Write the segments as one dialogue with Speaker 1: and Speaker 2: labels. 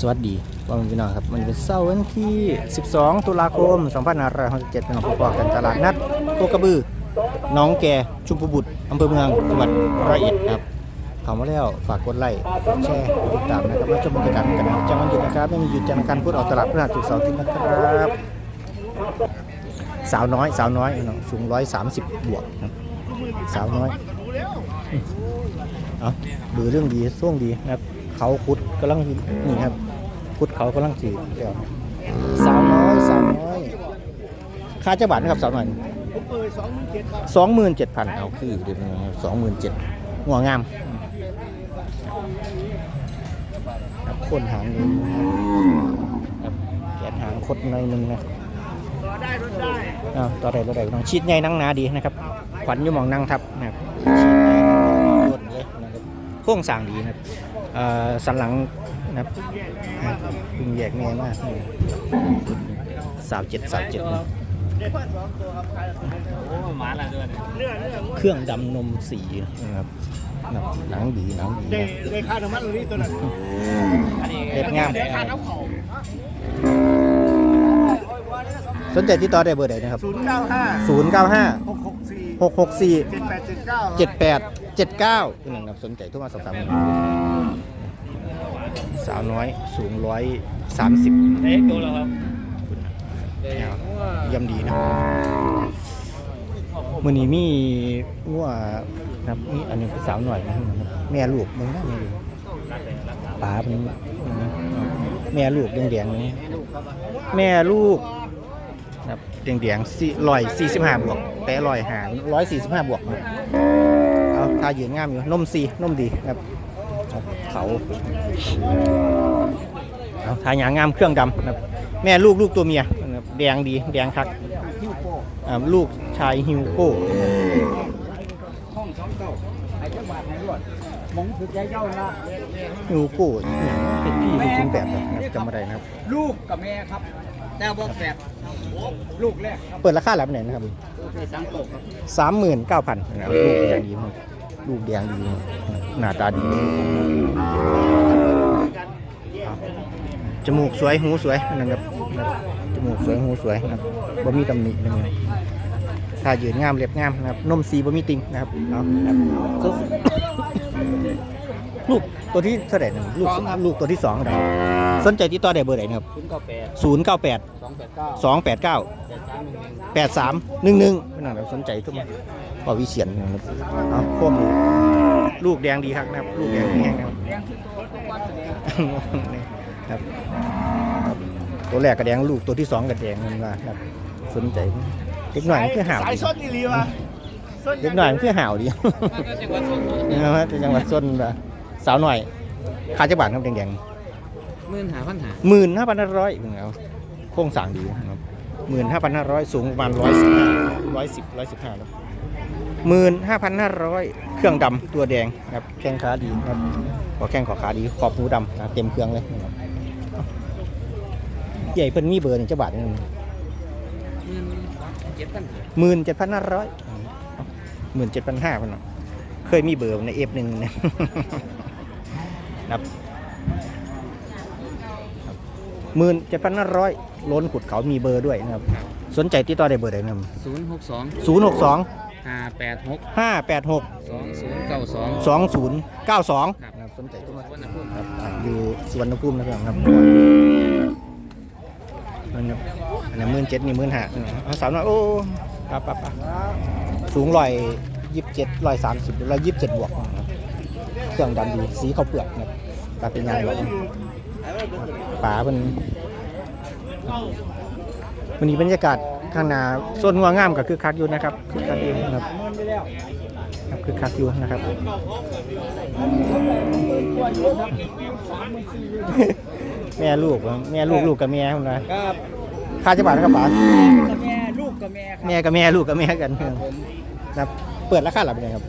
Speaker 1: สวัสดีพ่อแม่พี่น้องครับมันเป็นเสาร์วันที่ 12 ตุลาคม 2567เป็นของพบกันตลาดนัดโคกระบือน้องแก่ชุมพบุตรอำเภอเมืองจังหวัดร้อยเอ็ดครับเข้ามาแล้วฝากกดไลค์กดแชร์กดติดตามนะครับมาชมบรรยากาศกันนะครับจังหวัดหยุดนะครับไม่มีหยุดจันทร์อังคารพุธออกตลาดพฤหัสศุกร์เสาร์อาทิตย์นะครับ สาวน้อยสาวน้อยน้องสูง 130 บวกครับสาวน้อยเอาดูเรื่องดีช่วงดีนะครับ เขาขุดกำลังนี่ครับขุดเขากำลังสีเดี๋ยวสาวน้อยสาวน้อยค่าเจ้าบาทนะครับสาวน้อยสองหมื่นเจ็ดพันเอาคือเดี๋ยวสองหมื่นเจ็ดหัวงามครับคนหางหนึ่งครับแขนหางคดหน่อยหนึงนะอ้าวต่อได้ต่อได้ต้องชีดใหญ่นั่งนาดีนะครับขวัญอยู่มองนั่งทับนะครับชีดใหญ่รวดเลยนะครับโค้งสางดีนะครับ สันหลังนะครับอะเพิ่งแยกแม่มากสาวเจ็ดสาวเจ็ดนะเครื่องดำนมสีนะครับนะครับหนังดีหนังดี
Speaker 2: ได้
Speaker 1: นะ
Speaker 2: ได้ค่าน้ำมันตรงนี้ตัวนั้น
Speaker 1: เล็บงาม
Speaker 2: ได้ค่าน้ำเขา
Speaker 1: สนใจที่ต่อได้เบอร์ใดนะครับ
Speaker 2: ศูนย์เก้าห้า
Speaker 1: 0 9
Speaker 2: หกหกสี่
Speaker 1: 5 6 6 4
Speaker 2: เจ็ดแปดเจ็ดเก้า
Speaker 1: 7 8 7 9เป็นหนึ่งครับสนใจทุกมาสอบถาม สาวน้อยสูงร้อยสามสิบ
Speaker 2: เด็กดูแล้วครับ
Speaker 1: ยำดีนะมื่อนี้มีงัวนะครับมีอันหนึงเป็นสาวหน่อยนะครับแม่ลูกมึงนะแม่ลูกป๋าเป็นแม่ลูกแดงๆนี่แม่ลูกนะครับแดงๆสี่ร้อยสี่สิบห้าบวก แต่ร้อยหาร้อยสี่สิบห้าบวกนะเอาตายืนงามอยู่นมสีนมดีนะครับครับ เขาเอาทายางงามเครื่องดำนะครับแม่ลูกลูกตัวเมียนะครับแดงดีแดงคัก
Speaker 2: ฮิวโก้
Speaker 1: อ่าลูกชายฮิวโก้
Speaker 2: ห้องสองเก้าไอ้เจ้าบาทไอ้รวดมองคือใจเจ้าละ
Speaker 1: ฮิวโก้เนี่ยเป็นพี่สุขุมแบบนะครับจำไม่ได้นะครับ
Speaker 2: ลูกกับแม่ครับ แต่บอกแฝดลูกแรกครับ
Speaker 1: เปิดราคาแล้วไหนนะครับ
Speaker 2: ในสังโตครับ
Speaker 1: สามหมื่นเก้าพันนะครับลูกแดงดีมาก ลูกแดงดีมากหน้าตาดีจมูกสวยหูสวยนะครับจมูกสวยหูสวยนะครับบ่มีตำหนินะครับถ้ายืนงามเล็บงามนะครับนมสีบ่มีติงนะครับเอานะครับลูกตัวที่เท่าไหร่นะลูกลูกตัวที่สองเท่าไหร่สนใจที่ต่อได้เบอร์ไหนนะครับ
Speaker 2: ศูนย์เก้าแปด
Speaker 1: ศูนย์เก้าแปด
Speaker 2: สองแปดเก้า
Speaker 1: สองแปดเก้า
Speaker 2: แปดสามหนึ่งหนึ่ง
Speaker 1: แปดสามหนึ่งหนึ่งเป็นอะไรสนใจทุกอย่าง พอวิเชียนนะครับเอาพวกนี้ลูกแดงดีครับนะครับ ลูกแดงแห้งนะครับ
Speaker 2: เลี้ยงที่ตัวทุกวันเลย
Speaker 1: นี่ครับครับ ตัวแรกกระแดงลูกตัวที่สองกระแดงมันว่าครับสนใจเล็กหน่อยมันคือห่าว
Speaker 2: สาย
Speaker 1: ดี
Speaker 2: ส้นนี่ลีวะส้น
Speaker 1: เล็กหน่อยมันคือห่าวดีนะครับแต่จังหวัดส้นว่าสาวหน่อยค่าจักรบาทครับแดง
Speaker 2: หมื่นหาพันหา
Speaker 1: ๆหมื่นห้าพันห้าร้อยเป็นไงครับโครงสร้างดีนะครับหมื่นห้าพันห้าร้อยสูงประมาณร้อยสิบห้าร้อยสิบร้อยสิบห้าแล้ว หมื่นห้าพันห้าร้อยเครื่องดำตัวแดงครับแข้งขาดีครับขอแข้งขอขาดีขอบหูดำนะเต็มเครื่องเลยนะครับใหญ่เพิ่นมีเบอร์หนึ่งจะบาทหนึง
Speaker 2: เจ็ดพันหา
Speaker 1: หมื่นเจ็ดพันห้าร้อยหมื่นเจ็ดพันห้าพันเคยมีเบอร์ในเอฟหนึ่งเนี่ยครับหมื่นเจ็ดพันห้าร้อยล้นขุดเขามีเบอร์ด้วยนะครับ สนใจติดต่อได้เบอร์ใดนะครับ
Speaker 2: ศูนย์หกสอง
Speaker 1: ศูนย์หกสอง
Speaker 2: ห้าแปดหก
Speaker 1: ห้าแปดหก
Speaker 2: สองศูนย์เก้าสอง
Speaker 1: สองศูนย์เก้าสอง
Speaker 2: ครับ
Speaker 1: สนใจทุกมา
Speaker 2: วันพุ่ม
Speaker 1: ครับอ่าอยู่สวนภูมินะครับครับนั่นครับอันนี้หมื่นเจ็ดนี่หมื่นห้าเอาสาวน้อยโอ้ปั๊บปั๊บปั๊บสูงร้อยยี่สิบเจ็ดร้อยสามสิบร้อยยี่สิบเจ็ดบวกนะครับเครื่องดำดีสีข้าวเปลือกนะครับตาเป็นยางหรอกป่าเป็น วันนี้บรรยากาศ ข้างหน้าโซนงัวงามก็คือคักอยู่นะครับคือคักอยู่นะครับครับคือคักอยู่นะครับแม่ลูกวะแม่ลูกลูกกับแม่คุณนะครับค่าจะบาทนะครับป๋า
Speaker 2: กับแม่ลูกกับแม่ครับ
Speaker 1: แม่กับแม่ลูกกับแม่กันนะครับเปิดราคาหลับเป็นไงครับ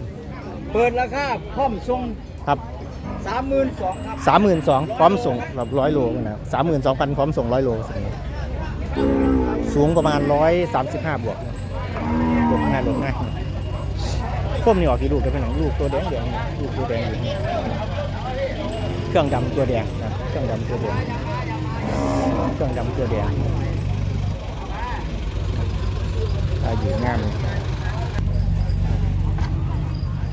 Speaker 2: เปิดราคาพร้อมส่ง
Speaker 1: ครับ
Speaker 2: สามหมื่นสองครับ
Speaker 1: สามหมื่นสองพร้อมส่งแบบร้อยโลนะครับสามหมื่นสองพันพร้อมส่งร้อยโลสู งประมาณร้อยสามสิบห้าบวกลงง่ายลงง่ายพวกนี้ออกกี่ลูกกันเป็นหนังลูกตัวแดงแดงลูกตัวแดงอยู่เครื่องรื่องดำตัวแดงนะเครื่องดำตัวแดงเครื่องดำตัวแดงอาอยู่งาม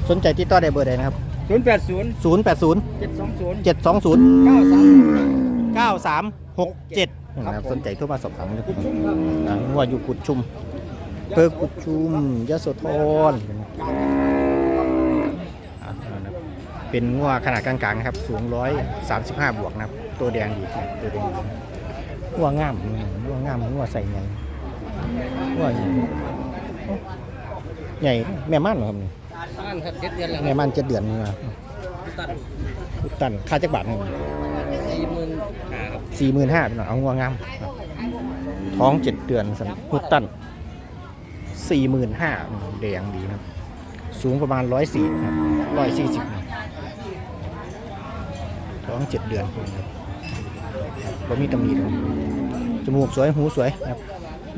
Speaker 1: สนใจติดต่อได้เบอร์ใดนะครับ
Speaker 2: ศูนย์แปดศูนย์
Speaker 1: 080
Speaker 2: เจ็ดสองศูนย์
Speaker 1: 720
Speaker 2: เก้าสาม
Speaker 1: 9367 นะครับ
Speaker 2: ผม
Speaker 1: สนใจโทรมาสอบถามเลย
Speaker 2: กุดชุ่มครับ
Speaker 1: อ่าว่าอยู่กุดชุมเพื่อกุดชุมยโสธรอ่านะครับเป็นงัวขนาดกลางๆนะครับ สูง135บวกนะครับ ตัวแดงดีครับตัวแดงดีงัวงามงัวงามงัวใส่ใหญ่งัวใหญ่ใหญ่แม่ม่านเหรอครับนี่
Speaker 2: บ้านครับเจ็ดเดือนแล้ว
Speaker 1: แม่ม่านเจ็ดเดือนนี่นะ
Speaker 2: ตัด
Speaker 1: อุดตันค่าจักบาทครับ
Speaker 2: สี่หมื่นห้า
Speaker 1: เป็นหน่อยเอางัวงามครับท้องเจ็ดเดือนสันพุตันสี่หมื่นห้าแดงดีนะครับ สูงประมาณร้อยสี่ครับร้อยสี่สิบท้องเจ็ดเดือนครับบ่มีตำหนิเลยจมูกสวยหูสวยนะครับ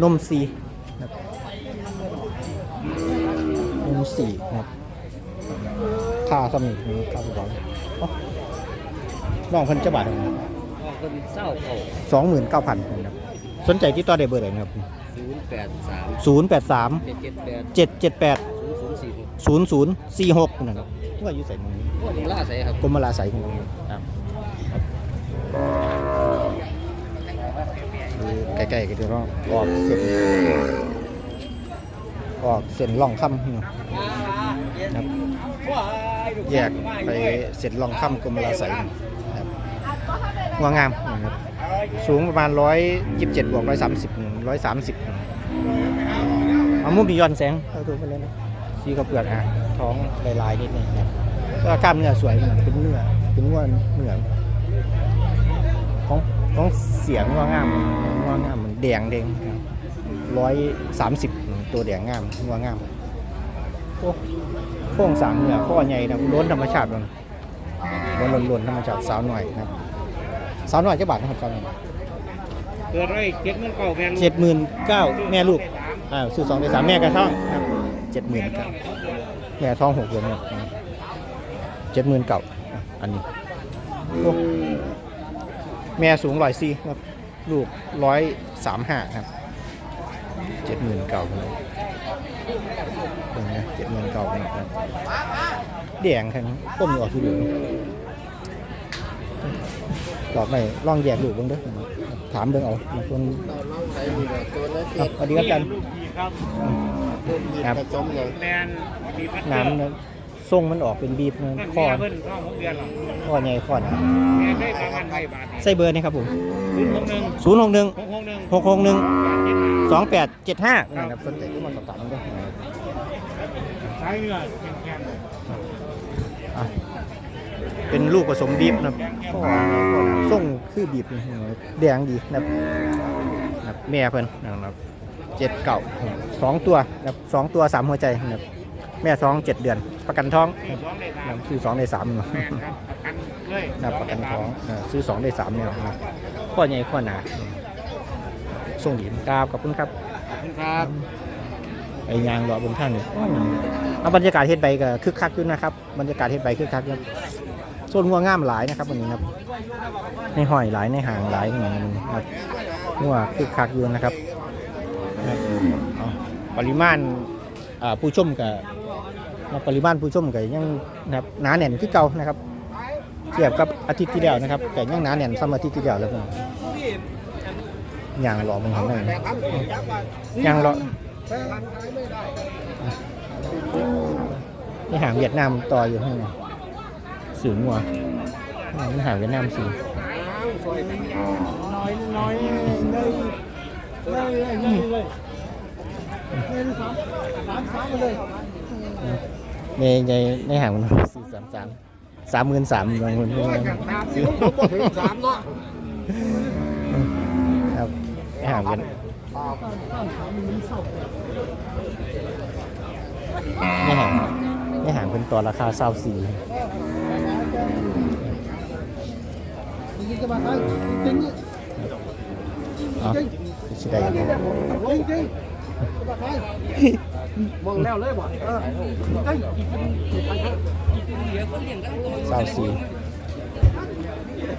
Speaker 1: นมสีนะครับนมสีนะครับค่าสมิธค่าสุดยอดอ๋อน้องเพิ่นจะบาทเท่าไหร่
Speaker 2: อ อกเป็นเศร้าเก่า
Speaker 1: สองหมื่นเก้าพันครับสนใจที่ต่อได้เบอร์ไหนนะครับ
Speaker 2: ศูนย์แปดสาม
Speaker 1: ศูนย์แปดสาม
Speaker 2: เจ็ดเจ็ดแปด
Speaker 1: เจ็ดเจ็ดแปด
Speaker 2: ศูนย์ศูนย์สี่หก
Speaker 1: ศูนย์ศูนย์สี่หกนะครับว่าอยู่ใส่ตรงนี้
Speaker 2: พวกผมล่าใส่ครับ
Speaker 1: กรมลาใส่ตรงนี้ครับดูใกล้ๆกันดูเนาะออกเส้นออกเส้นล่องค่ำนะครับแยกไปเส้นล่องค่ำกรมลาใส่ นะครัวงามนะครับสูงประมาณ127บวก130 130เอามุมบียอนแสงเข้าตัวไปเลยนะสีกระเปือกอะท้องลายๆนิดนึงครับก็กล้ามเนื้อสวยมันเป็นเนื้อเป็นว่าเนื้อของของเสียงว่างามว่างามมันแดงเด้งร้อยสามสิบตัวแดงงามว่างามโอ้โค้งสางเนื้อข้อใหญ่นะล้นธรรมชาติมันล้นล้นๆธรรมชาติสาวหน่อยนะครับ สาวหน่อยจะบาทนะครับสาวหน่อย
Speaker 2: เกิดไรเจ็ดเงินเก่าแพง
Speaker 1: เจ็ดหมื่นเก้าแม่ลูกอ่าซื้อสองได้สามแม่กระท่องครับเจ็ดหมื่นเก้าแม่ท้องหกเดือนเนี่ยเจ็ดหมื่นเก้าอันนี้โอ้แม่สูงร้อยสี่ครับลูกร้อยสามห้าครับเจ็ดหมื่นเก้าครับเบิ่งนะเจ็ดหมื่นเก้าครับแดงครับต้มอยู่ออกที่เหลือ งหลอดไปลองแยกลูกเบ้างเด้อถามเบิ่งเอาบางคนครับสวัสดีครับอาจารย์ครับ
Speaker 3: ผสมเลย
Speaker 2: แมนมีพัด
Speaker 1: น้ำเนี่ยทรงมันออกเป็นบีบนะข้อ
Speaker 2: เพิ่นท้องหกเดือนหรอ
Speaker 1: ข้อใหญ่ข้อหนา
Speaker 2: แม่ได้ประมาณไม่บาท
Speaker 1: ใส่เบอร์นี่ครับผม
Speaker 2: ศูนย์หกหนึ่ง
Speaker 1: 0 6 1
Speaker 2: หกหกหนึ่ง
Speaker 1: 6 6 1
Speaker 2: แปดเจ็ดห้า
Speaker 1: 2 8 7 5นะครับสนใจก็มาสอบถามกันด้วย
Speaker 2: ใช้เงินแข็ง
Speaker 1: อะ เป็นลูกผสมบีบนะครับข้อใหญ่ข้อหนาทรงคือบีบนี่นะครับแดงดีนะครับนะครับแม่เพิ่นนะครับเจ็ดเก่าสองตัวนะครับสองตัวสามหัวใจนะครับแม่ท้องเจ็ดเดือน ประกันท้อง
Speaker 2: ๆร้องได้สาม
Speaker 1: นะครับซื้อสองได้สามเนาะ
Speaker 2: แม่ครับประกันเลย
Speaker 1: นะประกันท้องอ่าซื้อสองได้สามเนี่ยนะข้อใหญ่ข้อหนาส่งดีครับขอบคุณครับ
Speaker 2: ครับ
Speaker 1: ไอ้ยางรอบนท่านนี่อื้อเอาบรรยากาศเฮ็ดใบก็คึกคักอยู่นะครับบรรยากาศเฮ็ดใบคึกคักครับ โซนงัวงามหลายนะครับวันนี้ครับในห้อยหลายในห่างหลายอย่างนี้ครับงัวคึกคักอยู่นะครับปริมาณผู้ชมกับปริมาณผู้ชมก็ยังนะครับหนาแน่นที่เก่านะครับเทียบกับอาทิตย์ที่แล้วนะครับ แต่ยังหนาแน่นซ้ำอาทิตย์ที่แล้วแล้วพี่น้องยางรอมึงเห็นไหมยางรอนี่หางเวียดนามต่ออยู่ข้างใน สื่องัวนี่หางเวียดนามสี
Speaker 2: น้อยน้อยเลยเลยเลยเลยสามสามสามเลย
Speaker 1: ในในในหางมันสี่สามสามสามหมื่นสามบางคน
Speaker 3: สามเนาะ
Speaker 1: ครับในหางเวียดในหางในหางเป็นตัวราคาเศร้าสี่
Speaker 3: จริงจะมาใค